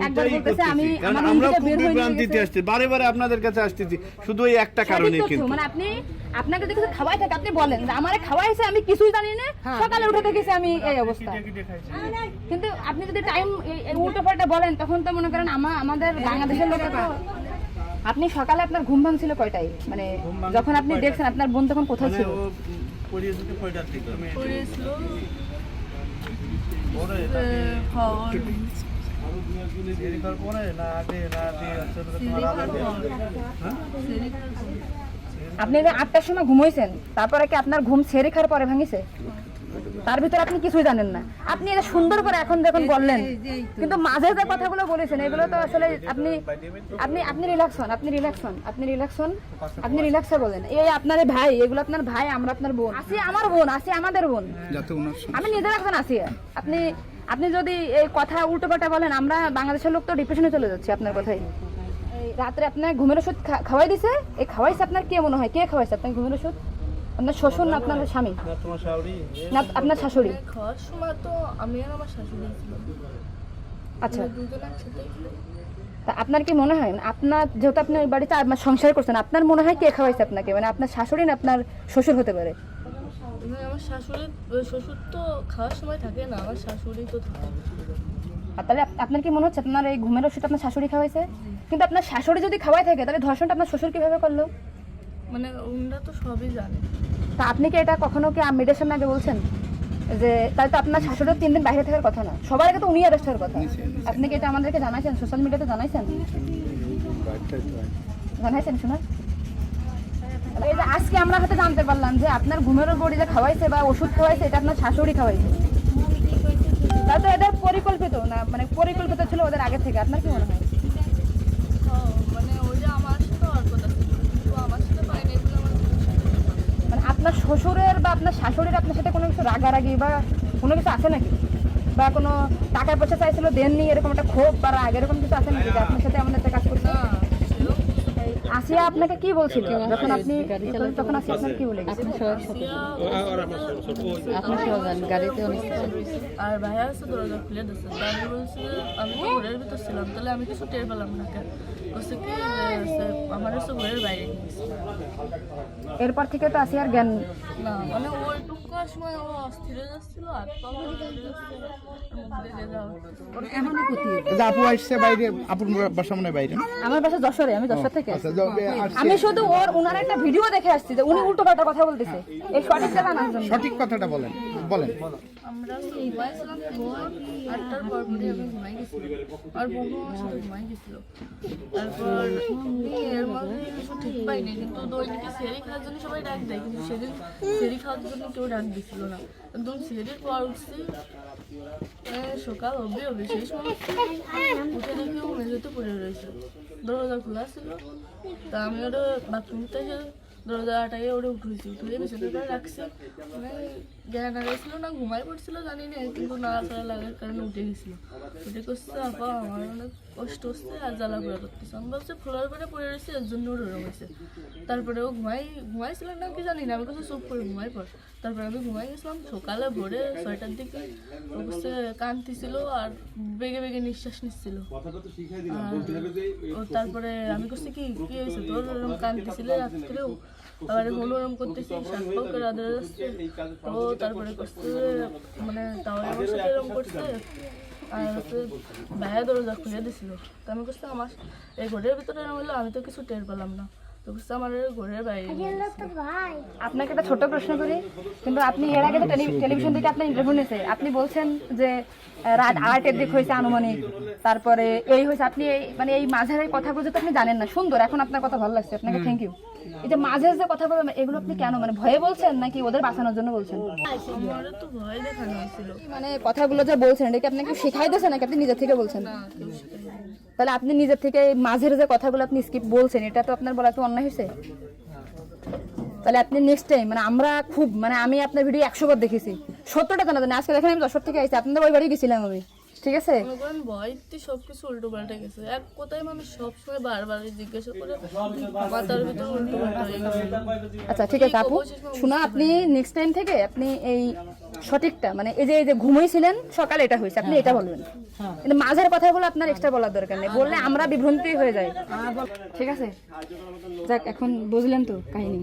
একবার বলতেছে আমি আমার আমরা বের হয়ে নিয়ে বিভ্রান্তিতে বারে বারে আপনাদের কাছে আসতেছি শুধু এই একটা কারণে কিন্তু। মানে আপনি আপনাকে যদি কিছু খাওয়াই থাকে আপনি বলেন যে আমারে খাওয়াইছে আমি কিছুই জানি না সকালে উঠে দেখেছি আমি এই অবস্থা। কিন্তু আপনি যদি টাইম উল্টো পাল্টা বলেন তখন তো মনে করেন আমা- আমাদের বাংলাদেশের লোকের তো আপনি সকালে আপনার ঘুম ভাঙছিল কয়টায়? মানে যখন আপনি দেখছেন আপনার বোন তখন কোথায় মানে ছিল? কয়টার আপনি যে আটটার সময় ঘুমাইছেন তারপরে কি আপনার ঘুম ছেড়ে খাওয়ার পরে ভাঙিছে? তার ভিতরে আপনি কিছুই জানেন না। আপনি এটা সুন্দর করে এখন দেখুন বললেন কিন্তু মাঝে যে কথাগুলো বলেছেন এগুলো তো আসলে আপনি আপনি আপনি রিল্যাক্স হন আপনি রিল্যাক্স হন আপনি রিল্যাক্স হন আপনি রিল্যাক্সে বলেন। এই আপনার ভাই এগুলো আপনার ভাই আমরা আপনার বোন। আসি আমার বোন আসি আমাদের বোন। আমি নিজের এখন আছি আপনি আপনি যদি এই কথা উল্টো পাল্টা বলেন আমরা বাংলাদেশের লোক তো ডিপ্রেশনে চলে যাচ্ছি আপনার কথাই। রাত্রে আপনার ঘুমের ওষুধ খা- খাওয়াই দিছে? এই খাওয়াইছে আপনার কে মনে হয়? কে খাওয়াইছে আপনার ঘুমের ওষুধ? আপনার শ্বশুর না আপনার স্বামী? না আপনার শাশুড়ি? খাওয়ার সময় তো আমি আর আমার শাশুড়ি আচ্ছা। তা আপনার কি মনে হয়? আপনার যেহেতু আপনি ওই বাড়িতে সংসার করছেন আপনার মনে হয় কে খাওয়াইছে আপনাকে? মানে আপনার শাশুড়ি না আপনার শ্বশুর হতে পারে? আমার শাশুড়ি ওই শ্বশুর তো খাওয়ার সময় থাকে না আমার শাশুড়ি তো থাকে। আর তাহলে আপনার কি মনে হচ্ছে আপনার এই ঘুমের ওষুধ আপনার শাশুড়ি খাওয়াইছে? কিন্তু আপনার শাশুড়ি যদি খাওয়াই থাকে তাহলে ধর্ষণটা আপনার শ্বশুর কীভাবে করল? মানে ওনারা তো সবই জানে। তা আপনি কি এটা কখনো কি মেয়েদের সামনে আগে বলছেন? যে তাহলে তো আপনার শাশুড়ির তিন দিন বাইরে থাকার কথা না। সবার আগে তো উনি অ্যারেস্ট হওয়ার কথা। আপনি কি এটা আমাদেরকে জানাইছেন? সোশ্যাল মিডিয়াতে জানাইছেন? জানাইছেন শোনা এই আজকে আমরা হয়তো জানতে পারলাম যে আপনার ঘুমের বড়ি যে খাওয়াইছে বা ওষুধ খাওয়াইছে, এটা আপনার শাশুড়ি খাওয়াইছে। তা তো এদের পরিকল্পিত না মানে পরিকল্পিত ছিল ওদের আগে থেকে, আপনার কি মনে হয়? মানে আপনার শ্বশুরের বা আপনার শাশুড়ির আপনার সাথে কোনো কিছু রাগারাগি বা কোনো কিছু আছে নাকি? বা কোনো টাকা পয়সা চাইছিল, দেননি, এরকম একটা ক্ষোভ বা রাগ, এরকম কিছু আছে নাকি আপনার সাথে এমন আসিয়া আপনাকে কি বলছিল যখন আপনি তখন আপনার কি বলে গেছে? আর ভাইয়া আছে দরজা খুলে দিচ্ছে আমি বলছি আমি তো ঘরের ভিতর ছিলাম তাহলে আমি কিছু টের পেলাম না বলছে কি আমার হচ্ছে ঘরের বাইরে এরপর থেকে তো আসিয়ার জ্ঞান না মানে ওইটুকু সময় ও অস্থির হয়ে যাচ্ছিল আর আর যে আপু আসছে বাইরে আপুর বাসা মনে বাইরে আমার বাসা যশোরে আমি যশোর থেকে আচ্ছা। আমি শুধু ওর ওনার একটা ভিডিও দেখে আসছি যে উনি উল্টো পাল্টা কথা বলতেছে। এই সঠিকটা জানার জন্য সঠিক কথাটা বলেন বলেন। আমরা ঘুমাইছিলাম ভোর আটটার পর আমি ঘুমাই গেছিলাম আর বন্ধু সাথে ঘুমাই গেছিল। তারপর এর মধ্যে কিছু ঠিক পাইনি কিন্তু দৈনিকে সেরি খাওয়ার জন্য সবাই ডাক দেয় কিন্তু সেদিন সেরি খাওয়ার জন্য কেউ ডাক দিছিল না। একদম সেরির পর উঠছি এ, সকাল হবে হবে সেই সময় উঠে দেখি ও মেঝেতে পড়ে রয়েছে। দরজা খোলা ছিল। তা আমি ওটা বাথরুম থেকে দরজা আটাকে ওটা উঠেছি উঠে বিছানাটা রাখছি। মানে জ্ঞান হারাইছিল না ঘুমাই পড়ছিল, জানি না, কিন্তু নাড়াচাড়া লাগার কারণে উঠে গেছিল। উঠে করছে আপা আমার অনেক কষ্ট হচ্ছে আর জ্বালা পোড়া করতেছে। আমি ভাবছি ফ্লোর করে পড়ে রয়েছে এর জন্য ওর ওরম হয়েছে তারপরে ও ঘুমাই ঘুমাইছিল না কি জানি না আমি কাছে চুপ করে ঘুমাই পড় তারপরে আমি ঘুমাই গেছিলাম সকালে ভোরে ছয়টার দিকে ও কাছে কান্তিছিল আর বেগে বেগে নিঃশ্বাস নিচ্ছিল। ও তারপরে আমি করছি কি কি হয়েছে তোর? ওরকম কান্তিছিলে রাত্রেও আবার এখন ওরকম করতেছি পাক করে আদর যাচ্ছে তো তারপরে করছে মানে তাও আমার সাথে এরকম করছে। আর হচ্ছে ভাইয়া দরজা খুলে দিছিল। তো আমি করছি আমার এই ঘরের ভিতরে হলো আমি তো কিছু টের পেলাম না। আপনাকে একটা ছোট প্রশ্ন করি কিন্তু আপনি এর আগে তো টেলিভিশন থেকে আপনার ইন্টারভিউ নিয়েছে। আপনি বলছেন যে রাত আড়াইটের দিক হয়েছে আনুমানিক। তারপরে এই হয়েছে আপনি এই মানে এই মাঝের এই কথাগুলো তো আপনি জানেন না। সুন্দর এখন আপনার কথা ভালো লাগছে। আপনাকে থ্যাংক ইউ এই যে মাঝের যে কথা বলবেন এগুলো আপনি কেন মানে ভয়ে বলছেন নাকি ওদের বাঁচানোর জন্য বলছেন? মানে কথাগুলো যে বলছেন এটা কি আপনাকে শেখাই দিয়েছে নাকি আপনি নিজের থেকে বলছেন। তাহলে আপনি নিজের থেকে মাঝের যে কথাগুলো আপনি স্কিপ বলছেন, এটা তো আপনার বলা তো অন্যায় হয়েছে? তাহলে আপনি নেক্সট টাইম মানে আমরা খুব মানে আমি আপনার ভিডিও একশো বার দেখেছি। সত্তরটা কেন আজকে দেখেন আমি দশর থেকে আইসি আপনাদের ওই বাড়ি গেছিলাম আমি। ঠিক আছে? করেন ভয়তে সবকিছু উল্টো পাল্টে গেছে। এক কোথায় মানুষ সবসময় বারবার জিজ্ঞাসা করে মাথার ভিতর উল্টো আচ্ছা ঠিক আছে আপু। শোনা আপনি নেক্সট টাইম থেকে আপনি এই সঠিকটা মানে এই যে এই যে ঘুমাইছিলেন সকালে এটা হয়েছে আপনি এটা বলবেন। কিন্তু মাঝের কথাগুলো আপনার এক্সট্রা বলার দরকার নেই বললে আমরা বিভ্রান্তি হয়ে যাই। ঠিক আছে? যাক এখন বুঝলেন তো কাহিনী।